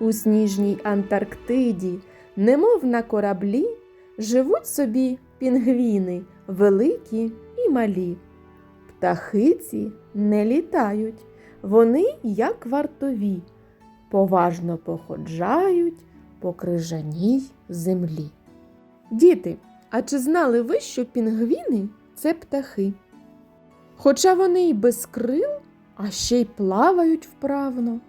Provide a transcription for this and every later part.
У сніжній Антарктиді, немов на кораблі, живуть собі пінгвіни, великі і малі. Птахиці не літають, вони, як вартові, поважно походжають по крижаній землі. Діти, а чи знали ви, що пінгвіни це птахи? Хоча вони й без крил, а ще й плавають вправно.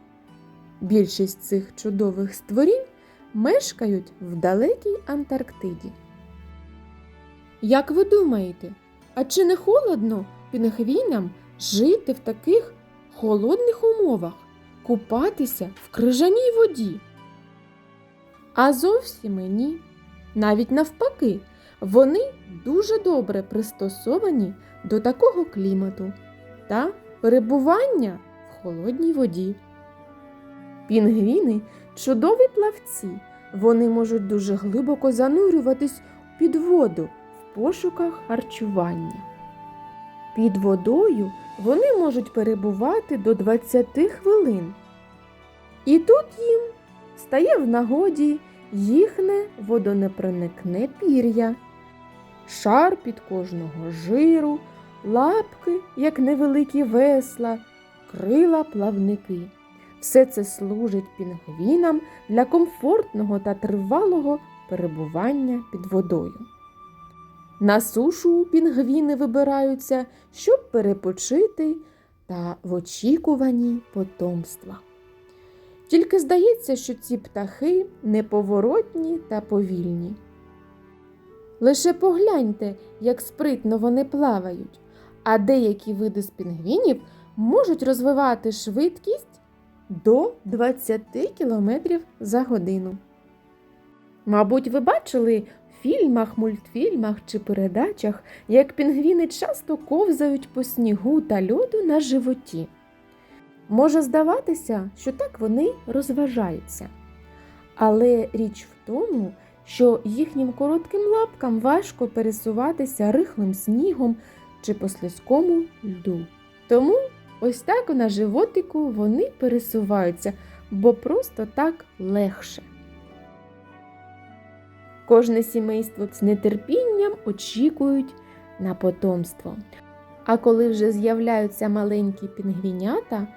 Більшість цих чудових створінь мешкають в далекій Антарктиді. Як ви думаєте, а чи не холодно пінгвінам жити в таких холодних умовах, купатися в крижаній воді? А зовсім ні. Навіть навпаки, вони дуже добре пристосовані до такого клімату та перебування в холодній воді. Пінгвіни чудові плавці. Вони можуть дуже глибоко занурюватись під воду в пошуках харчування. Під водою вони можуть перебувати до 20 хвилин. І тут їм стає в нагоді їхне водонепроникне пір'я, шар під кожного жиру, лапки, як невеликі весла, крила плавники. Все це служить пінгвінам для комфортного та тривалого перебування під водою. На сушу пінгвіни вибираються, щоб перепочити та в очікуванні потомства. Тільки здається, що ці птахи неповоротні та повільні. Лише погляньте, як спритно вони плавають, а деякі види з пінгвінів можуть розвивати швидкість до 20 км за годину. Мабуть, ви бачили в фільмах, мультфільмах чи передачах, як пінгвіни часто ковзають по снігу та льоду на животі. Може здаватися, що так вони розважаються. Але річ в тому, що їхнім коротким лапкам важко пересуватися рихлим снігом чи по слизькому льду. Тому ось так на животику вони пересуваються, бо просто так легше. Кожне сімейство з нетерпінням очікують на потомство. А коли вже з'являються маленькі пінгвінята,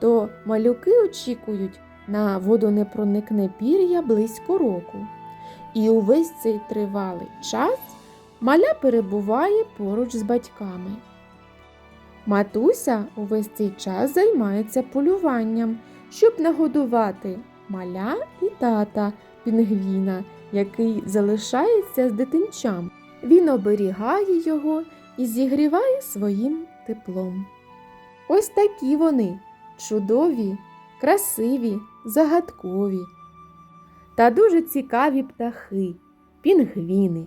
то малюки очікують на водонепроникне пір'я близько року. І увесь цей тривалий час маля перебуває поруч з батьками. Матуся увесь цей час займається полюванням, щоб нагодувати маля і тата пінгвіна, який залишається з дитинчам. Він оберігає його і зігріває своїм теплом. Ось такі вони чудові, красиві, загадкові та дуже цікаві птахи, пінгвіни.